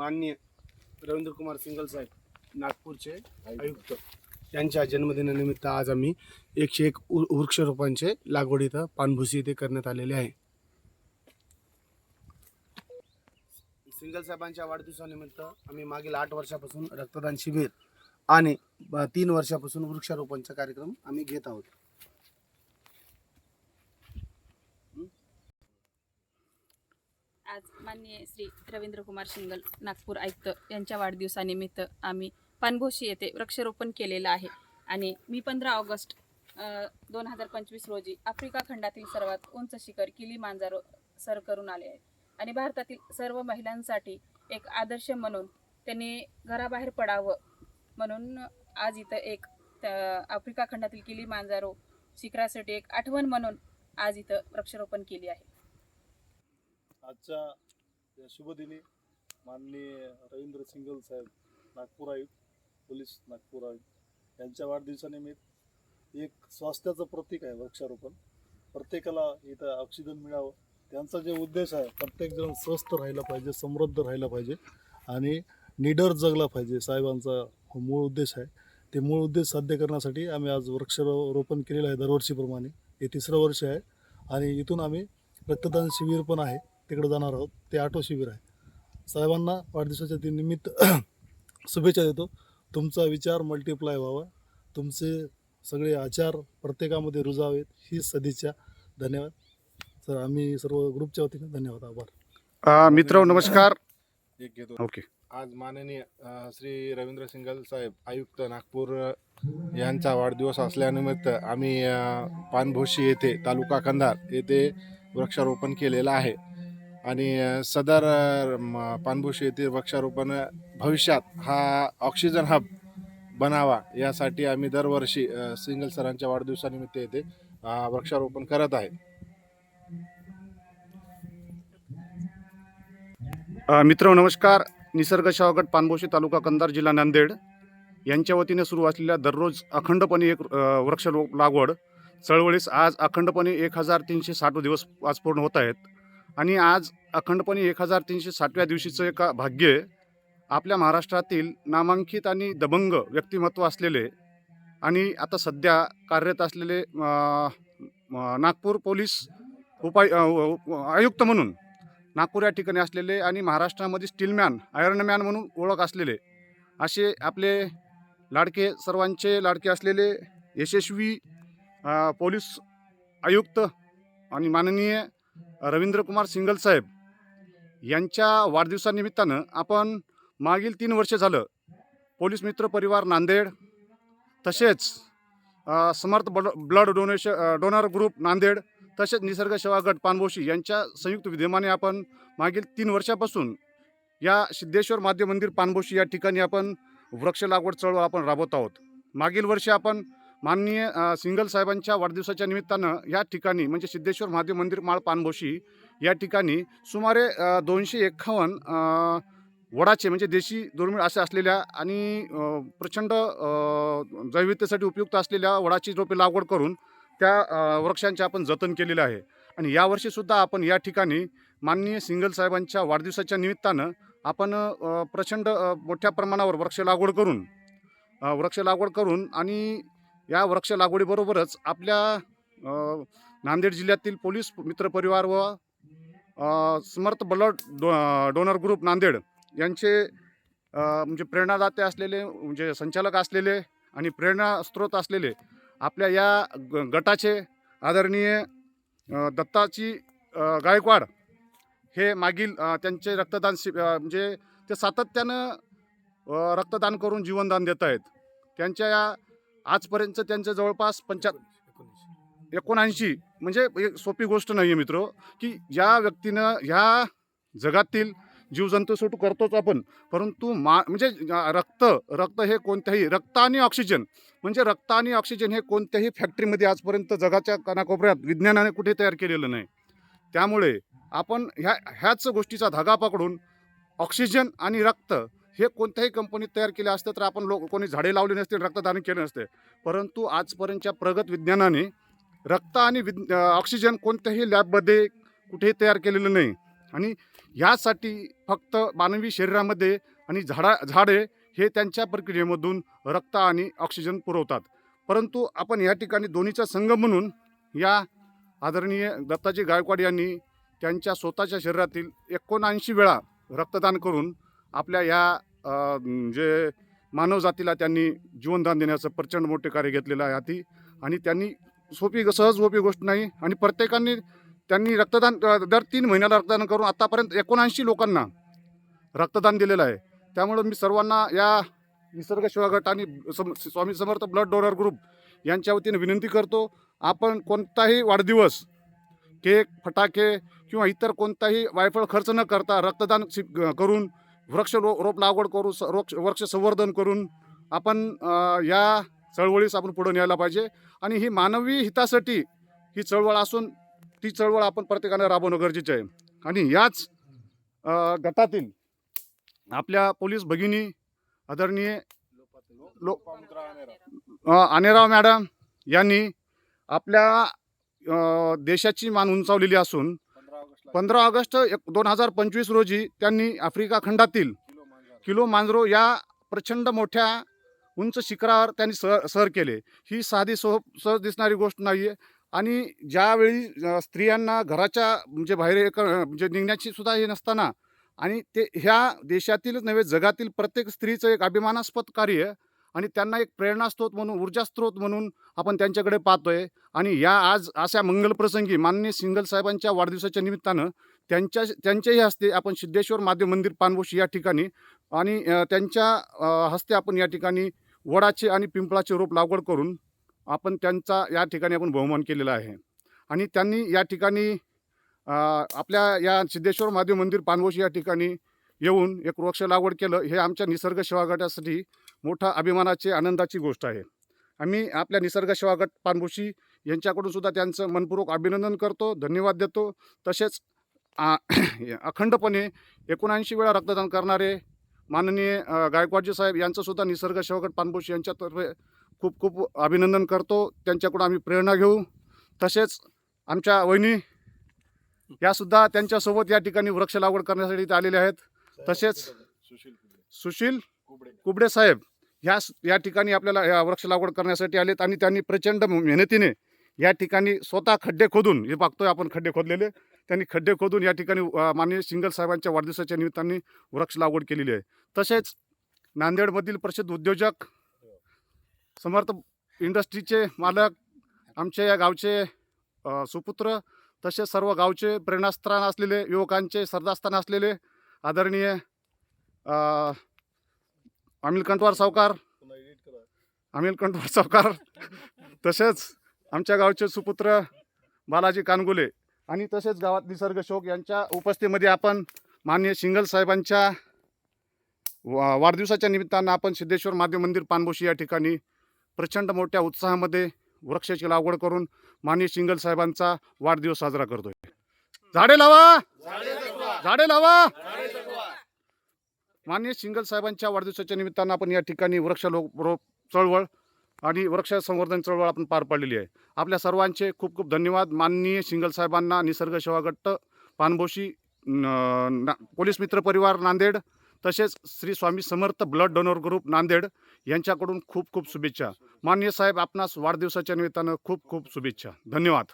माननीय रवींद्र कुमार सिंगल साहेब नागपूरचे आयुक्त. यांच्या जन्मदिनानिमित्त आज आम्ही एकशे एक उ- वृक्षरोपांचे लागवड इथं पानभुसी इथे करण्यात आलेले आहे. सिंगल साहेबांच्या वाढदिवसानिमित्त आम्ही मागील आठ वर्षापासून रक्तदान शिबिर आणि ब- तीन वर्षापासून वृक्षारोपणचा कार्यक्रम आम्ही घेत आहोत. आज माननीय श्री रवींद्र कुमार शिंगल नागपूर आयुक्त यांच्या वाढदिवसानिमित्त आम्ही पानभोशी येथे वृक्षारोपण केलेलं आहे. आणि मी पंधरा ऑगस्ट दोन हजार पंचवीस रोजी आफ्रिका खंडातील सर्वात उंच शिखर किली मांजारो सर करून आले आहे. आणि भारतातील सर्व महिलांसाठी एक आदर्श म्हणून त्यांनी घराबाहेर पडावं म्हणून आज इथं एक आफ्रिका खंडातील किली मांजारो शिखरासाठी एक आठवण म्हणून आज इथं वृक्षारोपण केली आहे. आजच्या या शुभदिनी माननीय रवींद्र सिंगल साहेब नागपूर आयुक्त पोलीस नागपूर आयुक्त यांच्या वाढदिवसानिमित्त एक स्वास्थ्याचं प्रतीक आहे वृक्षारोपण. प्रत्येकाला इथं ऑक्सिजन मिळावं. त्यांचा जे उद्देश आहे प्रत्येकजण स्वस्थ राहिला पाहिजे समृद्ध राहिला पाहिजे आणि निडर जगला पाहिजे साहेबांचा मूळ उद्देश आहे. ते मूळ उद्देश साध्य करण्यासाठी आम्ही आज वृक्षारोपण केलेलं आहे दरवर्षीप्रमाणे. हे तिसरं वर्ष आहे आणि इथून आम्ही रक्तदान शिबिर पण आहे. तिकडे जाणार आहोत. ते आठवं शिबिर आहे. साहेबांना वाढदिवसाच्या दिन निमित्त शुभेच्छा देतो. तुमचा विचार मल्टिप्लाय व्हावा. तुमचे सगळे आचार प्रत्येकामध्ये रुजावेत. ही सदिच्छा. धन्यवाद. सर आम्ही सर्व ग्रुपच्या वतीने धन्यवाद. आभार. मित्र नमस्कार. एक घेतो. ओके. आज माननीय श्री रवींद्र सिंगल साहेब आयुक्त नागपूर यांचा वाढदिवस असल्यानिमित्त आम्ही पानभोशी येथे तालुका कंधार येथे वृक्षारोपण केलेलं आहे. आणि सदर पानभूषी येथील येथे वृक्षारोपण भविष्यात हा ऑक्सिजन हब बनावा यासाठी आम्ही दरवर्षी सिंगल सरांच्या वाढदिवसानिमित्त येथे वृक्षारोपण करत आहे. मित्र नमस्कार. निसर्ग शावगट पानभोशी तालुका कंधार जिल्हा नांदेड यांच्या वतीने सुरू असलेल्या दररोज अखंडपणे एक वृक्षारोप वृक्ष लागवड चळवळीस आज अखंडपणे एक हजार तीनशे साठ दिवस आज पूर्ण होत आहेत. आणि आज अखंडपणे एक हजार तीनशे साठव्या दिवशीचं एक भाग्य आपल्या महाराष्ट्रातील नामांकित आणि दबंग व्यक्तिमत्व असलेले आणि आता सध्या कार्यरत असलेले नागपूर पोलीस उपाय आयुक्त म्हणून नागपूर या ठिकाणी असलेले आणि महाराष्ट्रामध्ये स्टीलमॅन आयर्नमॅन म्हणून ओळख असलेले असे आपले लाडके सर्वांचे लाडके असलेले यशस्वी पोलीस आयुक्त आणि माननीय रवींद्र कुमार सिंगल साहेब यांच्या वाढदिवसानिमित्तानं आपण मागील तीन वर्षे झालं पोलीस मित्र परिवार नांदेड तसेच समर्थ ब्ल blood donation donor group Nanded तसेच निसर्ग सेवा गट पानभोशी यांच्या संयुक्त विद्यमाने आपण मागील तीन वर्षापासून या सिद्धेश्वर माध्य मंदिर पानभोशी या ठिकाणी आपण वृक्ष लागवड चळवळ आपण राबवत आहोत. मागील वर्षी आपण माननीय सिंगल साहेबांच्या वाढदिवसाच्या निमित्तानं या ठिकाणी म्हणजे सिद्धेश्वर महादेव मंदिर माळ पानभोशी या ठिकाणी सुमारे दोनशे एक्कावन्न वडाचे म्हणजे देशी दुर्मिळ असे असलेल्या आणि प्रचंड अ, जैविकतेसाठी उपयुक्त असलेल्या वडाची रोपे लागवड करून त्या वृक्षांचे आपण जतन केलेलं आहे. आणि यावर्षीसुद्धा आपण या ठिकाणी माननीय सिंगल साहेबांच्या वाढदिवसाच्या निमित्तानं आपण प्रचंड मोठ्या प्रमाणावर वृक्ष लागवड करून वृक्ष लागवड करून आणि या वृक्ष लागवडीबरोबरच आपल्या नांदेड जिल्ह्यातील पोलीस मित्रपरिवार व समर्थ ब्लड डो डोनर ग्रुप नांदेड यांचे म्हणजे प्रेरणादाते असलेले म्हणजे संचालक असलेले आणि प्रेरणा स्रोत असलेले आपल्या या ग गटाचे आदरणीय दत्ताची गायकवाड हे मागील त्यांचे रक्तदान शि म्हणजे ते सातत्यानं रक्तदान करून जीवनदान देत आहेत. त्यांच्या या आजपर्यंत त्यांचं जवळपास पंचा एकोणऐंशी. म्हणजे एक सोपी गोष्ट नाही आहे मित्र की ज्या व्यक्तीनं ह्या जगातील जीवजंतू सुट करतोच आपण. परंतु मा म्हणजे रक्त रक्त हे कोणत्याही रक्त आणि ऑक्सिजन. म्हणजे रक्त आणि ऑक्सिजन हे कोणत्याही फॅक्टरीमध्ये आजपर्यंत जगाच्या कानाकोपऱ्यात विज्ञानाने कुठे तयार केलेलं नाही. त्यामुळे आपण ह्या ह्याच गोष्टीचा धागा पकडून ऑक्सिजन आणि रक्त हे कोणत्याही कंपनीत तयार केले असतं तर आपण लोक कोणी झाडे लावली नसते रक्तदान केले नसते. परंतु आजपर्यंतच्या प्रगत विज्ञानाने रक्त आणि विज्ञ ऑक्सिजन कोणत्याही लॅबमध्ये कुठेही तयार केलेलं नाही. आणि ह्यासाठी फक्त मानवी शरीरामध्ये आणि झाडा झाडे हे त्यांच्या प्रक्रियेमधून रक्त आणि ऑक्सिजन पुरवतात. परंतु आपण या ठिकाणी दोन्हीचा संगम म्हणून या आदरणीय दत्ताजी गायकवाड यांनी त्यांच्या स्वतःच्या शरीरातील एकोणऐंशी वेळा रक्तदान करून आपल्या या जे मानवजातीला त्यांनी जीवनदान देण्याचं प्रचंड मोठे कार्य घेतलेलं आहे हाती आणि त्यांनी सोपी सहज सोपी गोष्ट नाही. आणि प्रत्येकाने त्यांनी रक्तदान दर तीन महिन्याला रक्तदान करून आतापर्यंत एकोणऐंशी लोकांना रक्तदान दिलेलं आहे. त्यामुळं मी सर्वांना या निसर्ग सेवा गट आणि सम Swami Samarth blood donor group यांच्या वतीने विनंती करतो आपण कोणताही वाढदिवस केक फटाके किंवा इतर कोणताही वायफळ खर्च न करता रक्तदान करून वृक्ष रो रोप लागवड करू स वृक्ष वृक्ष संवर्धन करून आपण या चळवळीस आपण पुढे न्यायला पाहिजे. आणि ही मानवी हितासाठी ही चळवळ असून ती चळवळ आपण प्रत्येकाने राबवणं गरजेचं आहे. आणि याच गटातील आपल्या पोलीस भगिनी आदरणीय लो अनेराव आनेराव मॅडम यांनी आपल्या देशाची मान उंचावलेली असून पंधरा ऑगस्ट एक दोन हजार पंचवीस रोजी त्यांनी आफ्रिका खंडातील किलो मांजरो या प्रचंड मोठ्या उंच शिखरावर त्यांनी सह सर केले. ही साधी सो सहज दिसणारी गोष्ट नाही आहे आणि ज्यावेळी स्त्रियांना घराच्या म्हणजे बाहेर एक म्हणजे निघण्याची सुद्धा हे नसताना आणि ते ह्या देशातीलच नव्हे जगातील प्रत्येक स्त्रीचं एक अभिमानास्पद कार्य आहे आणि त्यांना एक प्रेरणास्त्रोत म्हणून ऊर्जास्त्रोत म्हणून आपण त्यांच्याकडे पाहतोय. आणि या आज अशा मंगलप्रसंगी माननीय सिंगल साहेबांच्या वाढदिवसाच्या निमित्तानं त्यांच्या त्यांच्याही हस्ते आपण सिद्धेश्वर माध्यम मंदिर पानभोशी या ठिकाणी आणि त्यांच्या हस्ते आपण या ठिकाणी वडाचे आणि पिंपळाचे रोप लागवड करून आपण त्यांचा या ठिकाणी आपण बहुमान केलेला आहे. आणि त्यांनी या ठिकाणी आपल्या या सिद्धेश्वर महादेव मंदिर पानभोशी या ठिकाणी येऊन एक वृक्ष लागवड केलं. हे आमच्या निसर्ग सेवा गटासाठी मोठा अभिमानाची आनंदाची गोष्ट आहे. आम्ही आपल्या निसर्ग सेवा गट पानभोशी यांच्याकडून सुद्धा त्यांचं मनपूर्वक अभिनंदन करतो धन्यवाद देतो. तसेच अखंडपणे एकोणऐंशी वेळा रक्तदान करणारे माननीय गायकवाडजी साहेब यांचं सुद्धा निसर्ग सेवा गट पानभोशी यांच्यातर्फे खूप खूप अभिनंदन करतो. त्यांच्याकडून आम्ही प्रेरणा घेऊ. तसेच आमच्या वहिनी यासुद्धा त्यांच्यासोबत या ठिकाणी वृक्ष लागवड करण्यासाठी इथे आलेले आहेत. तसेच सुशील कुबडे साहेब. ह्या या ठिकाणी आपल्याला या वृक्ष लागवड करण्यासाठी आलेत आणि त्यांनी प्रचंड मेहनतीने या ठिकाणी स्वतः खड्डे खोदून हे बघतोय आपण खड्डे खोदलेले त्यांनी खड्डे खोदून या ठिकाणी माननीय सिंगल साहेबांच्या वाढदिवसाच्या निमित्ताने वृक्ष लागवड केलेली आहे. तसेच नांदेडमधील प्रसिद्ध उद्योजक समर्थ इंडस्ट्रीचे मालक आमचे या गावचे सुपुत्र तसेच सर्व गावचे प्रेरणास्थान असलेले युवकांचे श्रद्धास्थान असलेले आदरणीय अ, अनिल कंटवार सावकार. अनिल कंटवार सावकार. तसेच आमच्या गावचे सुपुत्र बालाजी कानगुले आणि तसेच गावात निसर्ग शोक यांच्या उपस्थितीमध्ये आपण माननीय सिंगल साहेबांच्या वा वाढदिवसाच्या निमित्तानं आपण सिद्धेश्वर माध्यम मंदिर पानभोशी या ठिकाणी प्रचंड मोठ्या उत्साहामध्ये वृक्षाची लागवड करून माननीय सिंगल साहेबांचा वाढदिवस साजरा करतोय. झाडे लावा! झाडे लावा! माननीय शिंगल साहेबांच्या वाढदिवसाच्या निमित्तानं आपण या ठिकाणी वृक्ष रोप चळवळ आणि वृक्ष संवर्धन चळवळ आपण पार पाडलेली आहे. आपल्या सर्वांचे खूप खूप धन्यवाद. माननीय शिंगल साहेबांना निसर्ग सेवा पानभोशी ना- पोलीस मित्र परिवार नांदेड तसेच Shri Swami Samarth blood donor group Nanded यांच्याकडून खूप खूप शुभेच्छा. माननीय साहेब आपणास वाढदिवसाच्या निमित्तानं खूप खूप शुभेच्छा. धन्यवाद.